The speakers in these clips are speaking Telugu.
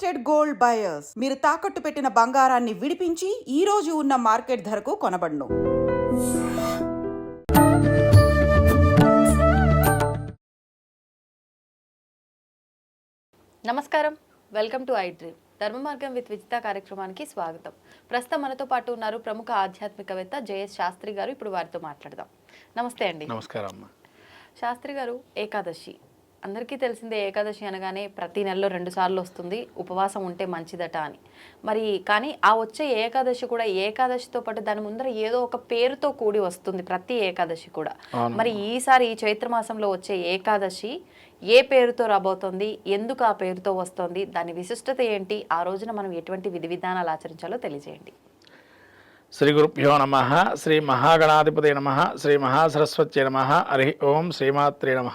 ట్రస్టెడ్ గోల్డ్ బయర్స్ మీరు తాకట్టు పెట్టిన బంగారాన్ని విడిపించి ఈ రోజు ఉన్న మార్కెట్ ధరకు కొనబడును. నమస్కారం. వెల్కమ్ టు ఐ డ్రీమ్ ధర్మ మార్గం విత్ విజిత కార్యక్రమానికి స్వాగతం. ప్రస్తుతం మనతో పాటు ఉన్నారు ప్రముఖ ఆధ్యాత్మికవేత్త జేఎస్ శాస్త్రి గారు. ఇప్పుడు వారితో మాట్లాడదాం. నమస్తే అండి. నమస్కారం అమ్మ. శాస్త్రి గారు ఏకాదశి. అందరికీ తెలిసిందే ఏకాదశి అనగానే ప్రతి నెలలో రెండు సార్లు వస్తుంది ఉపవాసం ఉంటే మంచిదట అని. మరి కానీ ఆ వచ్చే ఏకాదశి కూడా ఏకాదశితో పాటు దాని ముందర ఏదో ఒక పేరుతో కూడి వస్తుంది ప్రతి ఏకాదశి కూడా. మరి ఈసారి ఈ చైత్ర మాసంలో వచ్చే ఏకాదశి ఏ పేరుతో రాబోతోంది ఎందుకు ఆ పేరుతో వస్తోంది దాని విశిష్టత ఏంటి ఆ రోజున మనం ఎటువంటి విధి విధానాలు ఆచరించాలో తెలియజేయండి. శ్రీ గురుభ్యో నమ శ్రీ మహాగణాధిపతి నమ శ్రీ మహాసరస్వతి నమ హరి ఓం శ్రీమాత్రే నమ.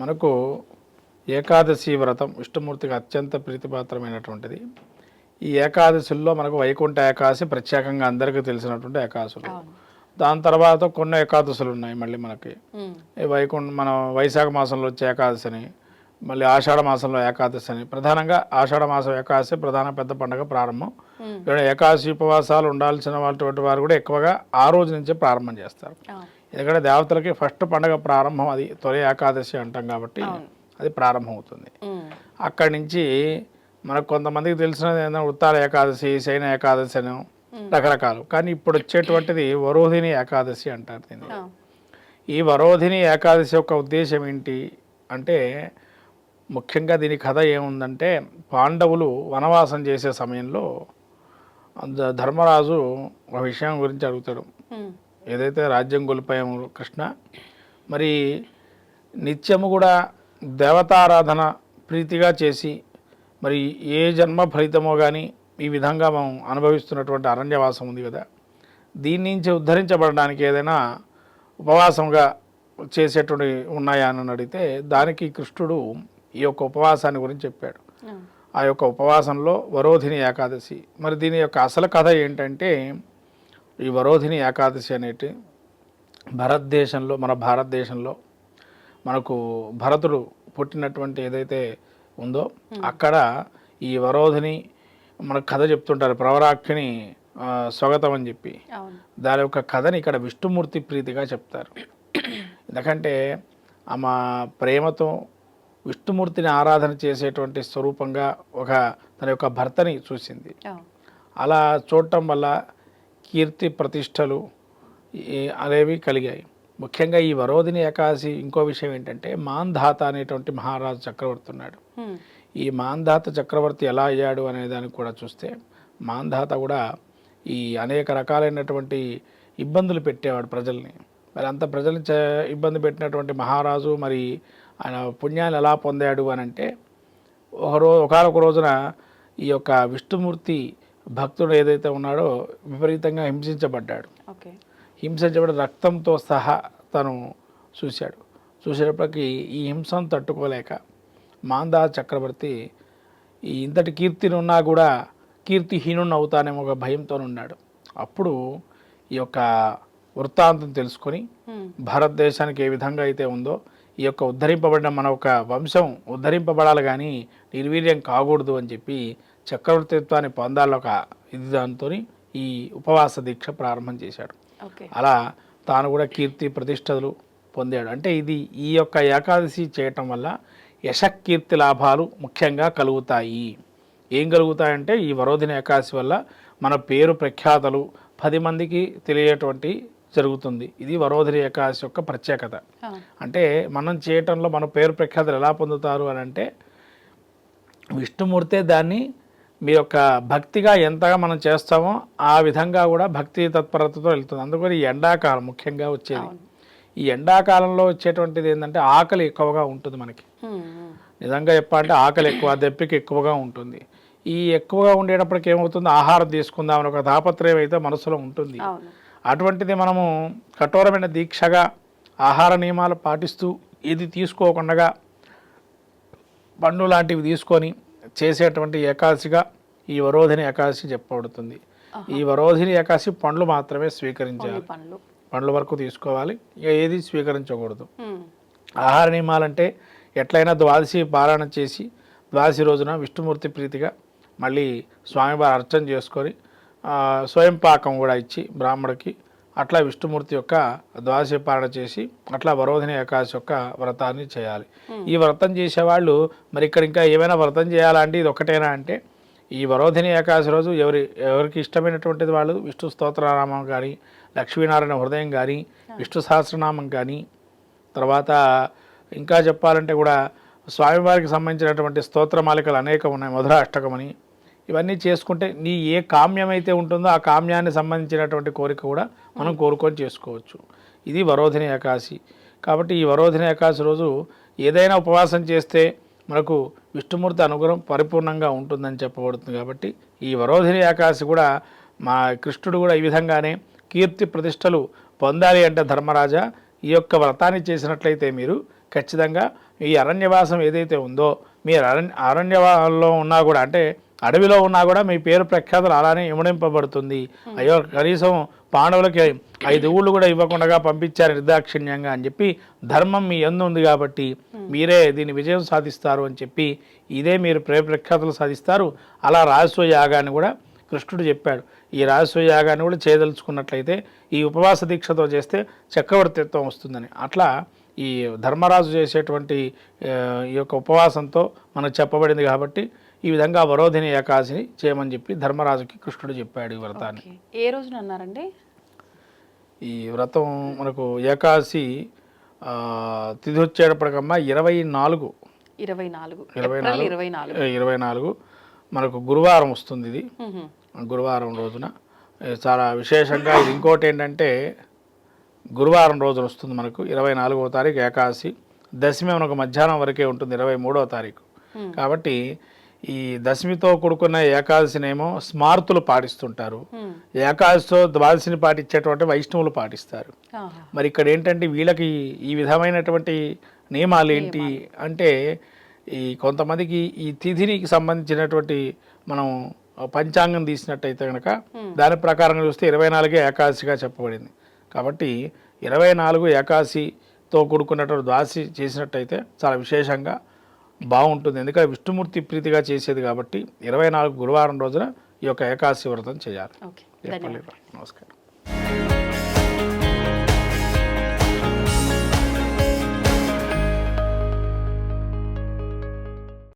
మనకు ఏకాదశి వ్రతం విష్ణుమూర్తికి అత్యంత ప్రీతిపాత్రమైనటువంటిది. ఈ ఏకాదశుల్లో మనకు వైకుంఠ ఏకాదశి ప్రత్యేకంగా అందరికీ తెలిసినటువంటి ఏకాదశులు దాని తర్వాత కొన్ని ఏకాదశులు ఉన్నాయి మళ్ళీ మనకి. వైకుంఠ మన వైశాఖ మాసంలో వచ్చే ఏకాదశి అని మళ్ళీ ఆషాఢ మాసంలో ఏకాదశి అని ప్రధానంగా ఆషాఢ మాసం ఏకాదశి ప్రధాన పెద్ద పండుగ ప్రారంభం. ఇక్కడ ఏకాదశి ఉపవాసాలు ఉండాల్సిన వాళ్ళటువంటి వారు కూడా ఎక్కువగా ఆ రోజు నుంచే ప్రారంభం చేస్తారు. ఎందుకంటే దేవతలకి ఫస్ట్ పండుగ ప్రారంభం అది తొలి ఏకాదశి అంటాం కాబట్టి అది ప్రారంభం అవుతుంది అక్కడి నుంచి మనకు కొంతమందికి తెలిసినది ఏంటంటే ఉత్తార ఏకాదశి శయన ఏకాదశి అని రకరకాలు. కానీ ఇప్పుడు వచ్చేటువంటిది వరోధిని ఏకాదశి అంటారు దీన్ని. ఈ వరోధిని ఏకాదశి యొక్క ఉద్దేశం ఏంటి అంటే ముఖ్యంగా దీని కథ ఏముందంటే పాండవులు వనవాసం చేసే సమయంలో ధర్మరాజు ఒక విషయం గురించి అడుగుతాడు. ఏదైతే రాజ్యం కోల్పోయాము కృష్ణ మరి నిత్యము కూడా దేవతారాధన ప్రీతిగా చేసి మరి ఏ జన్మ ఫలితమో కానీ ఈ విధంగా మనం అనుభవిస్తున్నటువంటి అరణ్యవాసం ఉంది కదా దీని నుంచి ఉద్ధరించబడడానికి ఏదైనా ఉపవాసంగా చేసేటువంటి ఉన్నాయా అని అడిగితే దానికి కృష్ణుడు ఈ యొక్క ఉపవాసాన్ని గురించి చెప్పాడు. ఆ యొక్క ఉపవాసంలో వరోధిని ఏకాదశి. మరి దీని యొక్క అసలు కథ ఏంటంటే ఈ వరోధిని ఏకాదశి అనేటి భారతదేశంలో మన భారతదేశంలో మనకు భరతుడు పుట్టినటువంటి ఏదైతే ఉందో అక్కడ ఈ వరోధిని మనకు కథ చెప్తుంటారు. ప్రవరాక్షిని స్వాగతం అని చెప్పి. దాని యొక్క కథని ఇక్కడ విష్ణుమూర్తి ప్రీతిగా చెప్తారు. ఎందుకంటే ఆమె ప్రేమతో విష్ణుమూర్తిని ఆరాధన చేసేటువంటి స్వరూపంగా ఒక తన యొక్క భర్తని చూసింది. అలా చూడటం వల్ల కీర్తి ప్రతిష్టలు అనేవి కలిగాయి. ముఖ్యంగా ఈ వరోధిని ఏకాదశి ఇంకో విషయం ఏంటంటే మాంధాత అనేటువంటి మహారాజు చక్రవర్తి ఉన్నాడు. ఈ మాంధాత చక్రవర్తి ఎలా అయ్యాడు అనే దానికి కూడా చూస్తే మాంధాత కూడా ఈ అనేక రకాలైనటువంటి ఇబ్బందులు పెట్టేవాడు ప్రజల్ని. మరి అంత ప్రజల్ని ఇబ్బంది పెట్టినటువంటి మహారాజు మరి ఆయన పుణ్యాన్ని ఎలా పొందాడు అని అంటే ఒక రో ఒకనొక రోజున ఈ యొక్క విష్ణుమూర్తి భక్తుడు ఏదైతే ఉన్నాడో విపరీతంగా హింసించబడ్డాడు. హింసించబడి రక్తంతో సహా తను చూశాడు. చూసేటప్పటికి ఈ హింసను తట్టుకోలేక మాందా చక్రవర్తి ఈ ఇంతటి కీర్తిని ఉన్నా కూడా కీర్తిహీనుని అవుతానేమో ఒక భయంతో ఉన్నాడు. అప్పుడు ఈ యొక్క వృత్తాంతం తెలుసుకొని భారతదేశానికి ఏ విధంగా అయితే ఉందో ఈ యొక్క ఉద్ధరింపబడిన మన ఒక వంశం ఉద్ధరింపబడాలి కానీ నిర్వీర్యం కాకూడదు అని చెప్పి చక్రవర్తిత్వాన్ని పొందాలి ఒక ఇది దాంతో ఈ ఉపవాస దీక్ష ప్రారంభం చేశాడు. అలా తాను కూడా కీర్తి ప్రతిష్టలు పొందాడు. అంటే ఇది ఈ యొక్క ఏకాదశి చేయటం వల్ల యశకీర్తి లాభాలు ముఖ్యంగా కలుగుతాయి. ఏం కలుగుతాయంటే ఈ వరోధిని ఏకాదశి వల్ల మన పేరు ప్రఖ్యాతలు పది మందికి తెలియటువంటి జరుగుతుంది. ఇది వరోధిని ఏకాదశి యొక్క ప్రత్యేకత. అంటే మనం చేయటంలో మన పేరు ప్రఖ్యాతలు ఎలా పొందుతారు అని అంటే విష్ణుమూర్తే దాన్ని మీ యొక్క భక్తిగా ఎంతగా మనం చేస్తామో ఆ విధంగా కూడా భక్తి తత్పరతతో వెళ్తుంది. అందుకని ఈ ఎండాకాలం ముఖ్యంగా వచ్చేది. ఈ ఎండాకాలంలో వచ్చేటువంటిది ఏంటంటే ఆకలి ఎక్కువగా ఉంటుంది మనకి. నిజంగా చెప్పాలంటే ఆకలి ఎక్కువ దెప్పిక ఎక్కువగా ఉంటుంది. ఈ ఎక్కువగా ఉండేటప్పటికి ఏమవుతుంది? ఆహారం తీసుకుందామని ఒక తాపత్రయం అయితే మనసులో ఉంటుంది. అటువంటిది మనము కఠోరమైన దీక్షగా ఆహార నియమాలు పాటిస్తూ ఇది తీసుకోకుండా పండు లాంటివి తీసుకొని చేసేటువంటి ఏకాదశిగా ఈ వరోధిని ఏకాదశి చెప్పబడుతుంది. ఈ వరోధిని ఏకాదశి పండ్లు మాత్రమే స్వీకరించాలి. పండ్లు వరకు తీసుకోవాలి. ఇక ఏది స్వీకరించకూడదు. ఆహార నియమాలంటే ఎట్లయినా ద్వాదశి పారాయణ చేసి ద్వాదశి రోజున విష్ణుమూర్తి ప్రీతిగా మళ్ళీ స్వామివారి అర్చన చేసుకొని స్వయం పాకం కూడా ఇచ్చి బ్రాహ్మడికి అట్లా విష్ణుమూర్తి యొక్క ద్వాదశి పాలన చేసి అట్లా వరోధిని ఏకాదశి యొక్క వ్రతాన్ని చేయాలి. ఈ వ్రతం చేసేవాళ్ళు మరి ఇక్కడ ఇంకా ఏమైనా వ్రతం చేయాలా అంటే ఇది ఒకటేనా అంటే ఈ వరోధిని ఏకాదశి రోజు ఎవరి ఎవరికి ఇష్టమైనటువంటిది వాళ్ళు? విష్ణు స్తోత్రనామం కానీ లక్ష్మీనారాయణ హృదయం కానీ విష్ణు సహస్రనామం కానీ తర్వాత ఇంకా చెప్పాలంటే కూడా స్వామివారికి సంబంధించినటువంటి స్తోత్రమాలికలు అనేకం ఉన్నాయి. మధుర అష్టకమని ఇవన్నీ చేసుకుంటే నీ ఏ కామ్యం అయితే ఉంటుందో ఆ కామ్యాన్ని సంబంధించినటువంటి కోరిక కూడా మనం కోరుకొని చేసుకోవచ్చు. ఇది వరోధిని ఏకాశి. కాబట్టి ఈ వరోధిని ఏకాశి రోజు ఏదైనా ఉపవాసం చేస్తే మనకు విష్ణుమూర్తి అనుగ్రహం పరిపూర్ణంగా ఉంటుందని చెప్పబడుతుంది కాబట్టి ఈ వరోధిని ఏకాశి కూడా మా కృష్ణుడు కూడా ఈ విధంగానే కీర్తి ప్రతిష్టలు పొందాలి అంటే ధర్మరాజా ఈ యొక్క వ్రతాన్ని చేసినట్లయితే మీరు ఖచ్చితంగా ఈ అరణ్యవాసం ఏదైతే ఉందో మీరు అరణ్య అరణ్యవాసంలో ఉన్నా కూడా అంటే అడవిలో ఉన్నా కూడా మీ పేరు ప్రఖ్యాతులు అలానే ఇమడింపబడుతుంది. అయ్యో కనీసం పాండవులకి ఐదు ఊళ్ళు కూడా ఇవ్వకుండా పంపించారు నిర్దాక్షిణ్యంగా అని చెప్పి ధర్మం మీ ఎందు ఉంది కాబట్టి మీరే దీని విజయం సాధిస్తారు అని చెప్పి ఇదే మీరు ప్రేమ ప్రఖ్యాతులు సాధిస్తారు. అలా రాజస్వ యాగాన్ని కూడా కృష్ణుడు చెప్పాడు. ఈ రాజస్వ యాగాన్ని కూడా చేయదలుచుకున్నట్లయితే ఈ ఉపవాస దీక్షతో చేస్తే చక్రవర్తిత్వం వస్తుందని. అట్లా ఈ ధర్మరాజు చేసేటువంటి ఈ యొక్క ఉపవాసంతో మనకు చెప్పబడింది కాబట్టి ఈ విధంగా వరోధిని ఏకాదశిని చేయమని చెప్పి ధర్మరాజుకి కృష్ణుడు చెప్పాడు ఈ వ్రతాన్ని. ఏ రోజున అన్నారండి? ఈ వ్రతం మనకు ఏకాదశి ఆ, తిథి వచ్చేటప్పటికమ్మా ఇరవై నాలుగు. ఇరవై నాలుగు. ఇరవై నాలుగు. ఇరవై నాలుగు. ఇరవై నాలుగు. మనకు గురువారం వస్తుంది ఇది. గురువారం రోజున. చాలా విశేషంగా ఇది ఇంకోటి ఏంటంటే గురువారం రోజున వస్తుంది మనకు. ఇరవై నాలుగవ తారీఖు ఏకాదశి దశమి మనకు మధ్యాహ్నం వరకే ఉంటుంది ఇరవై మూడవ తారీఖు. కాబట్టి ఈ దశమితో కూడుకున్న ఏకాదశినేమో స్మార్తులు పాటిస్తుంటారు. ఏకాదశితో ద్వాదశిని పాటించేటువంటి వైష్ణవులు పాటిస్తారు. మరి ఇక్కడ ఏంటంటే వీళ్ళకి ఈ విధమైనటువంటి నియమాలు ఏంటి అంటే ఈ కొంతమందికి ఈ తిథినికి సంబంధించినటువంటి మనం పంచాంగం తీసినట్టయితే కనుక దాని ప్రకారం చూస్తే ఇరవై నాలుగే ఏకాదశిగా చెప్పబడింది. కాబట్టి ఇరవై నాలుగు ఏకాదశితో కూడుకున్నటువంటి ద్వాదశి చేసినట్టయితే చాలా విశేషంగా బాగుంటుంది. ఎందుకంటే విష్ణుమూర్తి ప్రీతిగా చేసేది కాబట్టి ఇరవై నాలుగు గురువారం రోజున ఈ యొక్క ఏకాదశి వ్రతం చేయాలి. నమస్కారం.